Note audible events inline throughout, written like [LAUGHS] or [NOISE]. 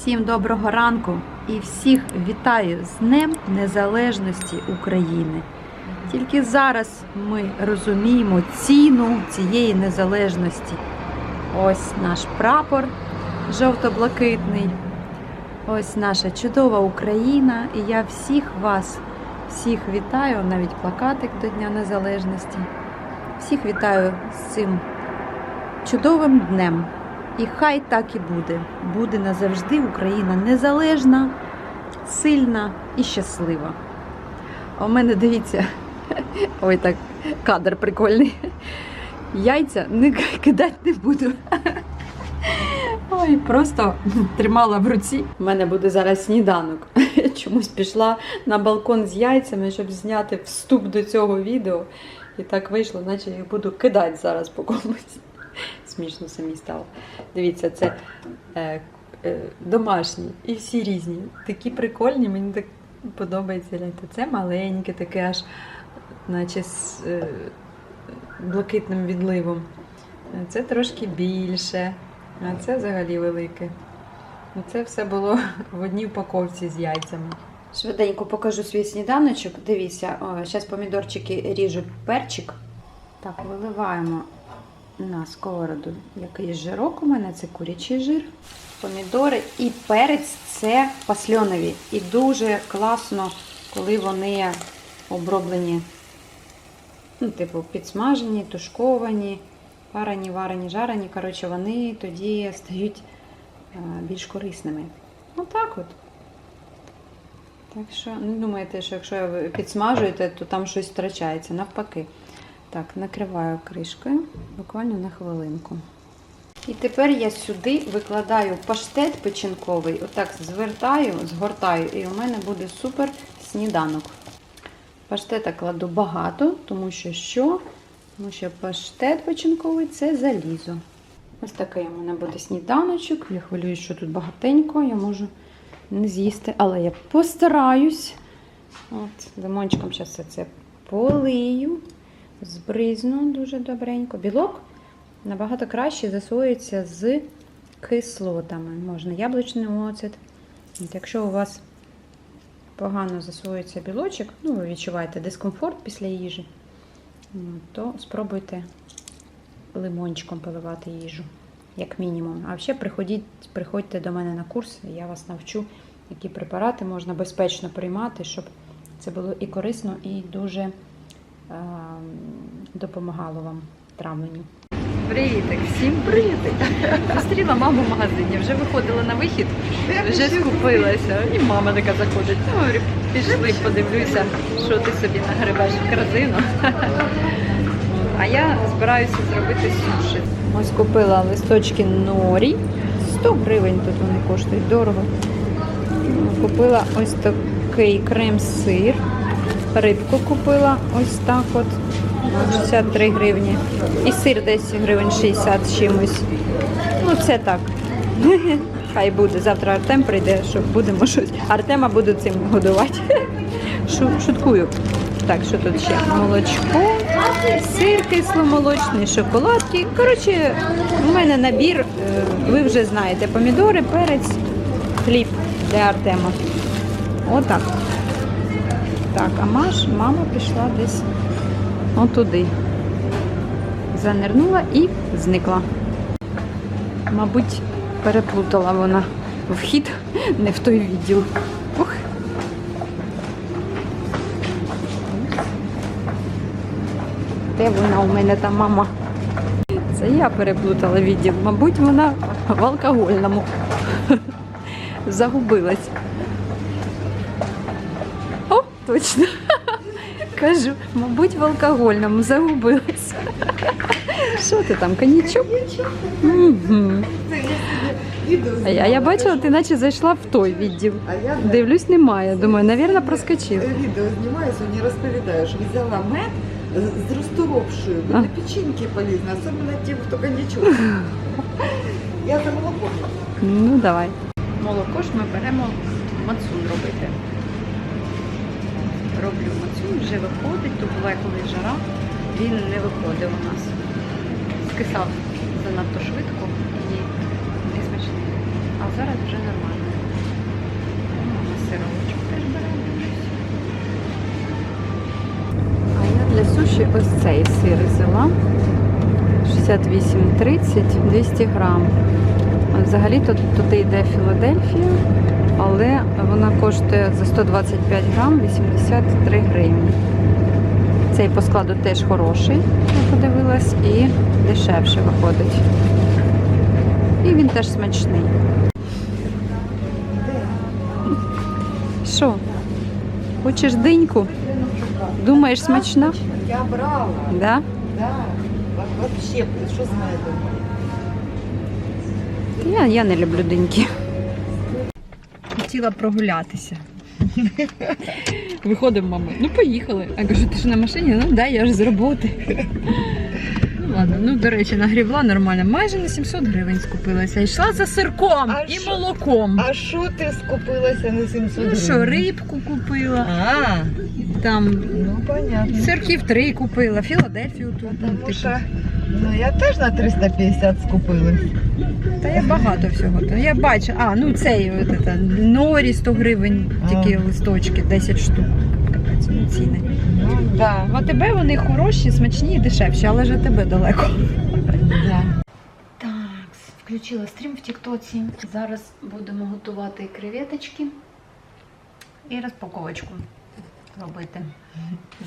Всім доброго ранку і всіх вітаю з Днем Незалежності України. Тільки зараз ми розуміємо ціну цієї незалежності. Ось наш прапор жовто-блакитний. Ось наша чудова Україна. І я всіх вас, всіх вітаю, навіть плакатик до Дня Незалежності. Всіх вітаю з цим чудовим днем. І хай так і буде. Буде назавжди Україна незалежна, сильна і щаслива. А у мене дивіться, [LAUGHS] ой, так кадр прикольний. Яйця не кидати не буду. [LAUGHS] Ой, просто тримала в руці. У мене буде зараз сніданок. [LAUGHS] Чомусь пішла на балкон з яйцями, щоб зняти вступ до цього відео. І так вийшло, наче їх буду кидати зараз по комусь. Смішно самі стало. Дивіться, це е, е, домашні і всі різні. Такі прикольні, мені так подобається. гляньте. Це маленьке, таке аж, наче з е, блакитним відливом. Е, Це трошки більше, а це взагалі велике. Ну, Це все було в одній упаковці з яйцями. Швиденько покажу свій сніданочок. Дивіться, зараз помідорчики ріжу перчик. Так, виливаємо на сковороду якийсь жирок. У мене це курячий жир, помідори і перець це пасльонові. І дуже класно, коли вони оброблені, ну, типу, підсмажені, тушковані, парені, варені, жарені. Коротше, вони тоді стають е, більш корисними. Отак от. Так що не думайте, що якщо підсмажуєте, то там щось втрачається. Навпаки. Так, накриваю кришкою буквально на хвилинку. І тепер я сюди викладаю паштет печінковий, отак звертаю, згортаю, і у мене буде супер сніданок. Паштета кладу багато, тому що що? Тому що паштет печінковий це залізо. Ось такий у мене буде сніданочок. Я хвилююсь, що тут багатенько, я можу не з'їсти, але я постараюсь. От, Лимончиком зараз це полию. Збризну дуже добренько. Білок набагато краще засвоюється з кислотами. Можна яблучний оцет. Якщо у вас погано засвоюється білочок, ну ви відчуваєте дискомфорт після їжі, ну, то спробуйте лимончиком поливати їжу, як мінімум. А ще приходіть, приходьте до мене на курс, я вас навчу, які препарати можна безпечно приймати, щоб це було і корисно, і дуже допомагало вам травленню. Привітик, всім привітик! Зустріла маму в магазині, вже виходила на вихід, вже скупилася. І мама така заходить. Ну, говорю, пішли, подивлюся, що ти собі нагребеш в корзину. А я збираюся зробити суші. Ось купила листочки норі. 100 гривень тут вони коштують дорого. Купила ось такий крем-сир. Рибку купила ось так от. 63 гривні. І сир десь гривень 60 з чимось. Ну, це так. [LAUGHS] Хай буде. Завтра Артем прийде, що будемо щось. Артема буду цим годувати. [LAUGHS] Шу- Шуткую. Так, що тут ще? Молочко, сир кисломолочний, шоколадки. Коротше, у мене набір, е, ви вже знаєте, помідори, перець, хліб для Артема. Отак. Так, а Маш, мама пішла десь отуди. Занирнула і зникла. Мабуть, переплутала вона вхід не в той відділ. Ух. Де вона у мене та мама? Це я переплутала відділ. Мабуть, вона в алкогольному. [LAUGHS] Загубилась. Точно. Кажу, мабуть, в алкогольному загубилась. Що ти там, коньячок? А я, я бачила, ти наче зайшла в той відділ. А я Дивлюсь, немає. Думаю, навірно, проскочила. відео знімаю, сьогодні розповідаю, що взяла мед з- розторопшою, для печінки полезно, особливо тим, хто коньячок. Я за молоко. Ну, давай. Молоко ж ми беремо мацун робити роблю мацу, вже виходить, то була коли жара, він не виходив у нас. Скисав занадто швидко і не смачний. А зараз вже нормально. Ну, сировочок теж беремо. А я для суші ось цей сир взяла. 68,30, 200 грам. Взагалі тут туди йде Філадельфія але вона коштує за 125 грам 83 гривні. Цей по складу теж хороший, я подивилась, і дешевше виходить. І він теж смачний. Що? Хочеш диньку? Думаєш, смачна? Я брала. Да? Да. Вообще, що з? Я, я не люблю диньки. Хотіла прогулятися. Виходимо, мама. Ну, поїхали. Я кажу, ти ж на машині? Ну да, я ж з роботи. Ну ладно, ну до речі, нагрівла нормально. Майже на 700 гривень скупилася. Йшла за сирком А і що? молоком. А що ти скупилася на 700 Ну що, рибку купила, А, там ну понятно. сирків три купила, Філадельфію тут. ну, Тому типу. що, ну я теж на 350 скупилась. Та я багато всього. То я бачу, а, ну цей от, это, норі 100 гривень, такі листочки, 10 штук. Капець, ну ціни. Да. В АТБ вони хороші, смачні і дешевші, але ж АТБ далеко. да. Так, включила стрім в Тіктоці. Зараз будемо готувати креветочки і розпаковочку робити.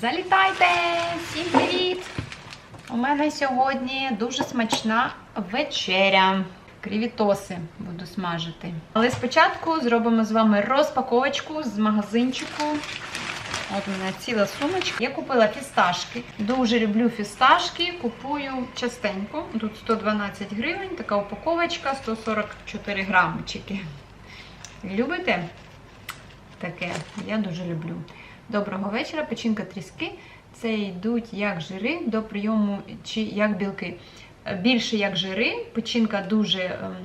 Залітайте! Всім привіт! У мене сьогодні дуже смачна вечеря. Крівітоси буду смажити. Але спочатку зробимо з вами розпаковочку з магазинчику. От у мене ціла сумочка. Я купила фісташки. Дуже люблю фісташки. Купую частенько. Тут 112 гривень, така упаковочка, 144 грамчики. Любите таке? Я дуже люблю. Доброго вечора, печінка тріски. Це йдуть як жири до прийому чи як білки. Більше як жири, печінка дуже ем,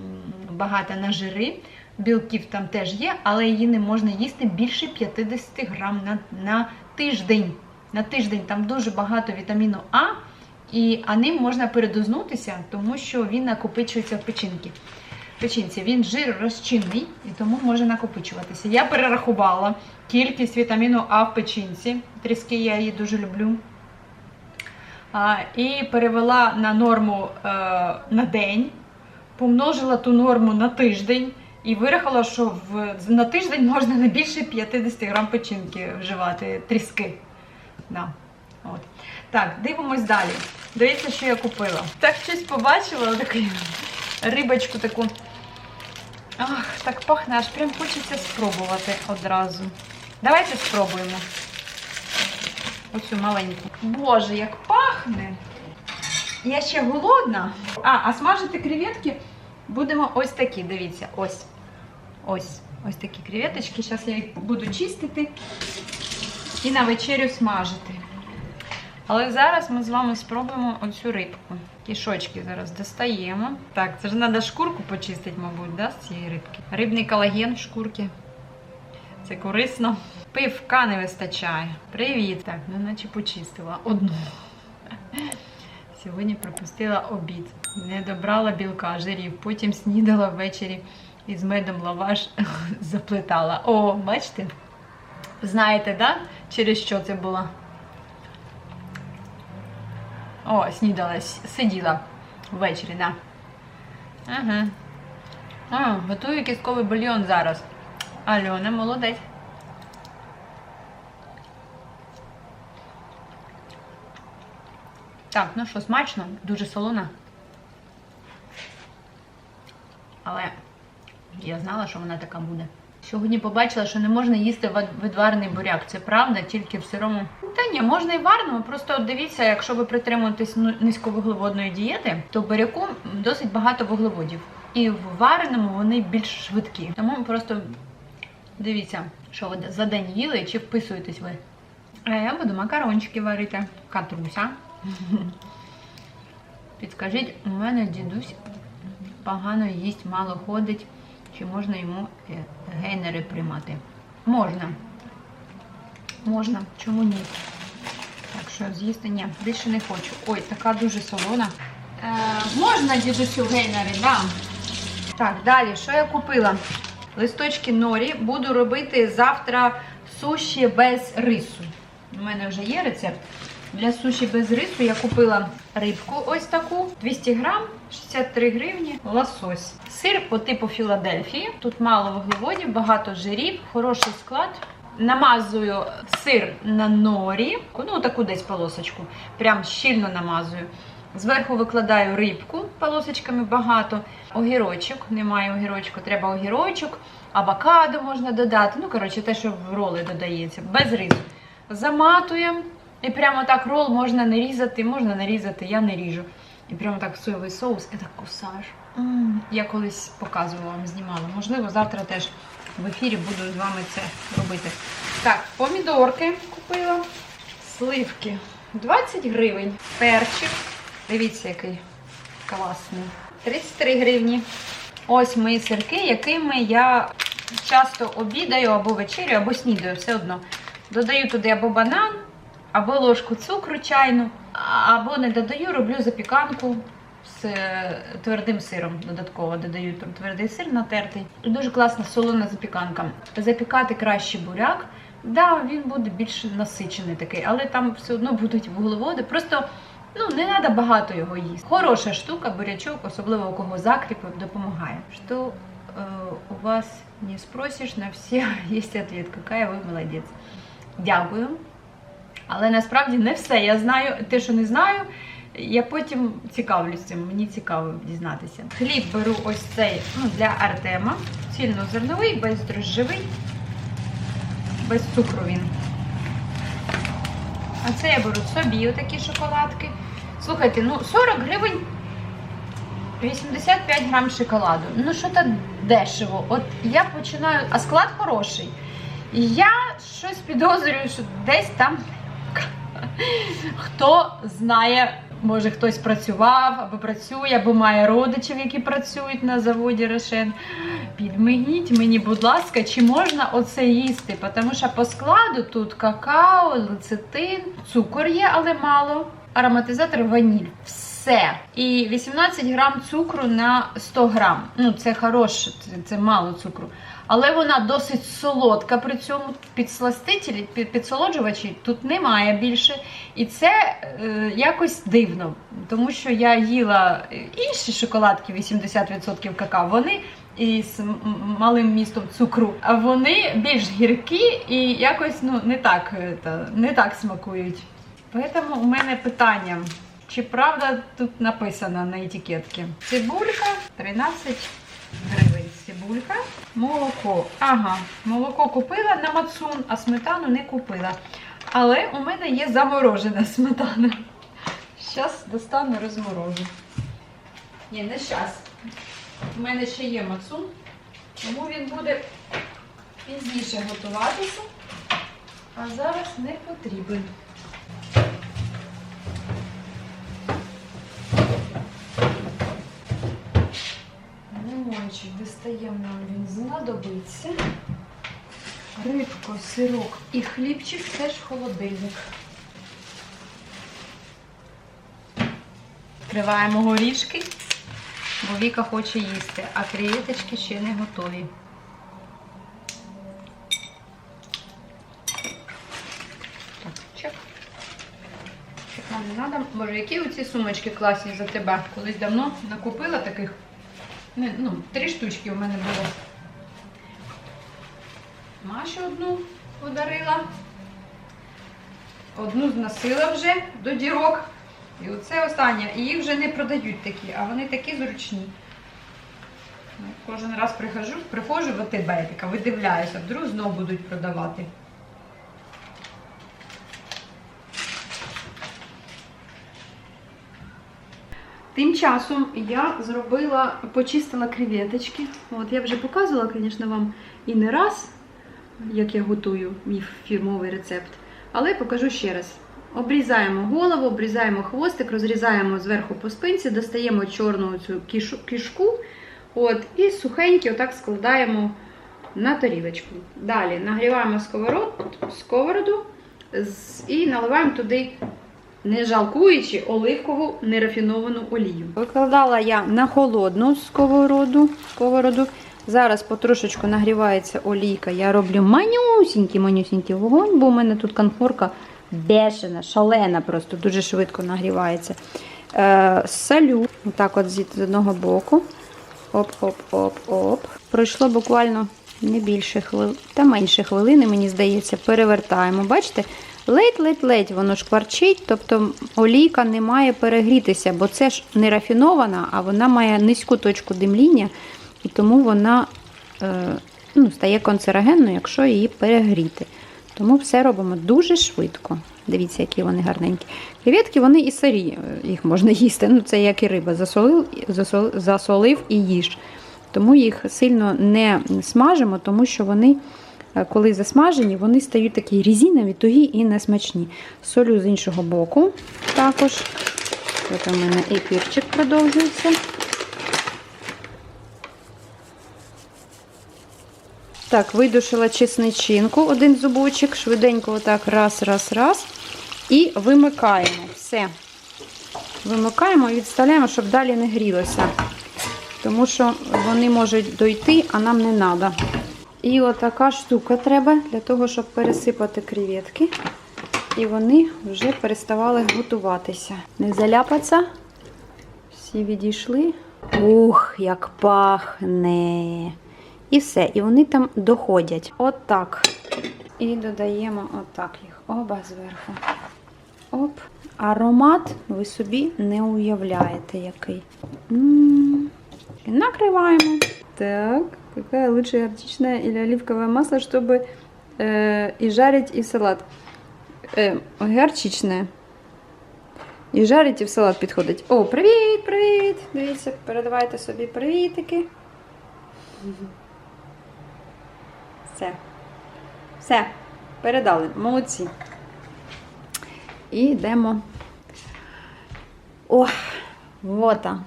багата на жири. Білків там теж є, але її не можна їсти більше 50 грам на, на тиждень. На тиждень там дуже багато вітаміну А, і а ним можна передознутися, тому що він накопичується в печінки. Печінці він жиророзчинний і тому може накопичуватися. Я перерахувала кількість вітаміну А в печінці. Тріски я її дуже люблю. А, і перевела на норму е, на день, помножила ту норму на тиждень і вирахала, що в, на тиждень можна не більше 50 грам печінки вживати тріски. Да. От. Так, дивимось далі. Дивіться, що я купила. Так щось побачила, таку рибочку таку. Ах, так пахне, аж прям хочеться спробувати одразу. Давайте спробуємо. Оцю маленьку. Боже, як пахне! Я ще голодна. А, а смажити креветки будемо ось такі, дивіться, ось. Ось. Ось такі креветочки. Зараз я їх буду чистити і на вечерю смажити. Але зараз ми з вами спробуємо оцю рибку. Кішочки зараз достаємо. Так, це ж треба шкурку почистити, мабуть, да, з цієї рибки. Рибний колаген в шкурці. Це корисно. Пивка не вистачає. Привіт. Так, ну наче почистила одну. Сьогодні пропустила обід. Не добрала білка, жирів. Потім снідала ввечері і з медом лаваш [LAUGHS] заплетала. О, бачите? Знаєте, да? через що це було? О, снідала, сиділа ввечері, да. Ага. А, готую кістковий бульйон зараз. Альона, молодець. Так, ну що, смачно, дуже солона. Але я знала, що вона така буде. Сьогодні побачила, що не можна їсти ва- відварений буряк. Це правда, тільки в сирому. Та ні, можна і варному. Просто дивіться, якщо ви притримуєтесь ну, низьковуглеводної дієти, то в буряку досить багато вуглеводів. І в вареному вони більш швидкі. Тому просто дивіться, що ви за день їли, чи вписуєтесь ви. А я буду макарончики варити. Катруся. [LAUGHS] Підскажіть, у мене дідусь погано їсть, мало ходить. Чи можна йому е, гейнери приймати? Можна. Можна, чому ні? Так що з'їсти ні, більше не хочу. Ой, така дуже солона. Е, можна дідусю гейнери, да. Так, далі, що я купила? Листочки норі. Буду робити завтра суші без рису. У мене вже є рецепт. Для суші без рису я купила рибку ось таку 200 грам, 63 гривні, лосось. Сир по типу Філадельфії. Тут мало вуглеводів, багато жирів, хороший склад. Намазую сир на норі, ну таку десь полосочку, прям щільно намазую. Зверху викладаю рибку полосочками багато, огірочок, немає огірочку, треба огірочок, авокадо можна додати. Ну, коротше, те, що в роли додається, без рису. Заматуємо. І прямо так рол можна не різати, можна нарізати, я не ріжу. І прямо так в соєвий соус і так кусаєш. Я колись показувала вам, знімала. Можливо, завтра теж в ефірі буду з вами це робити. Так, помідорки купила, сливки 20 гривень, перчик. Дивіться, який класний. 33 гривні. Ось мої сирки, якими я часто обідаю або вечерю, або снідаю, все одно. Додаю туди або банан, або ложку цукру чайну, або не додаю, роблю запіканку з твердим сиром. Додатково додаю твердий сир натертий. Дуже класна солона запіканка. Запікати краще буряк. Да, він буде більш насичений такий, але там все одно будуть вуглеводи. Просто ну не треба багато його їсти. Хороша штука, бурячок, особливо у кого закріп, допомагає. Що е, у вас не спросиш, на всі [LAUGHS] є відповідь, яка ви молодець. Дякую. Але насправді не все. Я знаю те, що не знаю. Я потім цікавлюсь цим, мені цікаво дізнатися. Хліб беру ось цей ну, для Артема. Цільнозерновий, бездрожжевий, без цукру він. А це я беру собі отакі шоколадки. Слухайте, ну 40 гривень 85 грам шоколаду. Ну, що то дешево. От я починаю, а склад хороший. Я щось підозрюю, що десь там хто знає, може хтось працював або працює, або має родичів, які працюють на заводі Рошен. Підмигніть мені, будь ласка, чи можна оце їсти? Тому що по складу тут какао, лецитин, цукор є, але мало. Ароматизатор ваніль. Все. І 18 грам цукру на 100 грам. Ну, це хороше, це, мало цукру. Але вона досить солодка при цьому. Підсластителі, підсолоджувачі тут немає більше. І це е, якось дивно, тому що я їла інші шоколадки 80% какао. Вони із малим містом цукру, а вони більш гіркі і якось ну, не так, е, не так смакують. Тому у мене питання. Чи правда тут написано на етикетці? Цибулька 13 гривень. Цибулька. Молоко. Ага, молоко купила на мацун, а сметану не купила. Але у мене є заморожена сметана. Зараз достану розморожу. Ні, не зараз. У мене ще є мацун, тому він буде пізніше готуватися, а зараз не потрібен. Лимончик нам, він знадобиться. Рибко, сирок і хлібчик теж холодильник. Відкриваємо горішки, бо Віка хоче їсти, а креветочки ще не готові. Так, чек. Чек нам не. Боже, які оці сумочки класні за тебе? Колись давно накупила таких. Ну, три штучки у мене було. Маші одну подарила. Одну зносила вже до дірок. І оце останнє. І їх вже не продають такі, а вони такі зручні. Кожен раз прихожу, приходжу в АТБ, така видивляюся, вдруг знову будуть продавати. Тим часом я зробила, почистила креветочки. От я вже показувала, звісно, вам і не раз, як я готую мій фірмовий рецепт. Але покажу ще раз. Обрізаємо голову, обрізаємо хвостик, розрізаємо зверху по спинці, достаємо чорну цю кішку. От, і сухенькі отак складаємо на тарілочку. Далі нагріваємо сковород, сковороду і наливаємо туди не жалкуючи оливкову нерафіновану олію. Викладала я на холодну сковороду. сковороду. Зараз потрошечку нагрівається олійка. Я роблю манюсінький манюсінький вогонь, бо у мене тут конфорка бешена, шалена, просто дуже швидко нагрівається. Е, солю, отак от з одного боку. Оп-оп-оп-оп. Пройшло буквально не більше хвилин, та менше хвилини, мені здається, перевертаємо. Бачите? Ледь-ледь-ледь воно шкварчить, тобто олійка не має перегрітися, бо це ж не рафінована, а вона має низьку точку димління, і тому вона е, ну, стає канцерогенною, якщо її перегріти. Тому все робимо дуже швидко. Дивіться, які вони гарненькі. Креветки, вони і сирі, е, їх можна [LAUGHS] їсти. Ну, це як і риба. Засолив, засол- засолив і їж. Тому їх сильно не смажимо, тому що вони, коли засмажені, вони стають такі різинові, тугі і несмачні. Солю з іншого боку також. Тут у мене ефірчик продовжується. Так, видушила чесничинку, один зубочок, швиденько отак раз, раз, раз. І вимикаємо. Все. Вимикаємо і відставляємо, щоб далі не грілося. Тому що вони можуть дойти, а нам не треба. І отака штука треба для того, щоб пересипати креветки. І вони вже переставали готуватися. Не заляпаться. Всі відійшли. Ух, як пахне. І все. І вони там доходять. Отак. І додаємо отак їх. Оба зверху. Оп. Аромат ви собі не уявляєте, який. М. І накриваємо. Так, какая лучше горчичное или оливковое масло, чтобы э, и жарить, и салат? Э, горчичне. І жарить, і в салат підходить. О, привіт, привіт! Дивіться, передавайте собі привітики. Все. Все. Передали. Молодці. І йдемо. О, вота.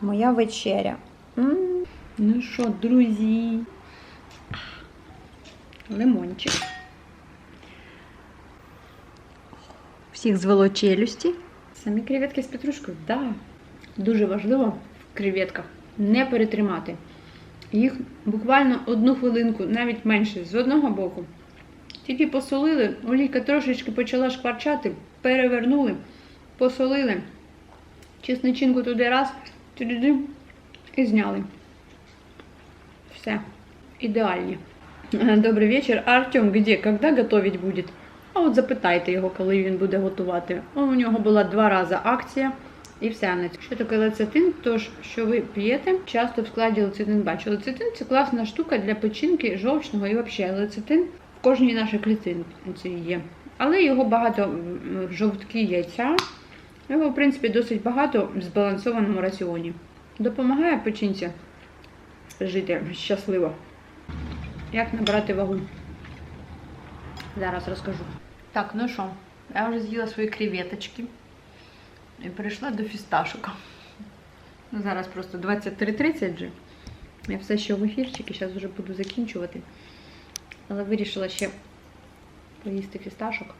Моя вечеря. М. Ну що, друзі? Лимончик. Всіх звело челюсті. Самі креветки з петрушкою, так. Да. Дуже важливо в креветках не перетримати. Їх буквально одну хвилинку, навіть менше, з одного боку. Тільки посолили, олійка трошечки почала шкварчати, перевернули, посолили. Чесничинку туди раз, туди і зняли. Все. Ідеальні. Добрий вечір. Артем где? Когда готовить будет? А от запитайте його, коли він буде готувати. У нього була два рази акція і все. на. Що таке лецитин? Тож, що ви п'єте, часто в складі лецитин бачу. Лецитин це класна штука для печінки, жовчного і взагалі лецитин в кожній нашій клітинці є. Але його багато в жовтки яйця. Його, в принципі, досить багато в збалансованому раціоні. Допомагає печінці жити щасливо. Як набрати вагу? Зараз розкажу. Так, ну що, я вже з'їла свої креветочки і перейшла до фісташок. Ну, зараз просто 23.30 вже. Я все ще в ефірчик і зараз вже буду закінчувати. Але вирішила ще поїсти фісташок.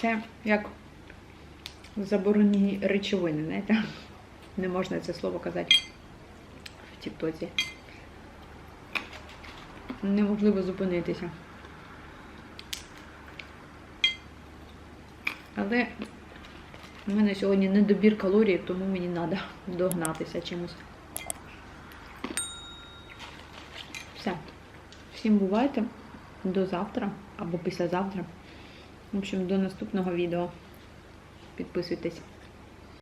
Це як заборонені речовини, знаєте? Не можна це слово казати в Тіктоці. Неможливо зупинитися. Але в мене сьогодні недобір калорій, тому мені треба догнатися чимось. Все. Всім бувайте. До завтра або післязавтра. В общем, до наступного відео. Підписуйтесь.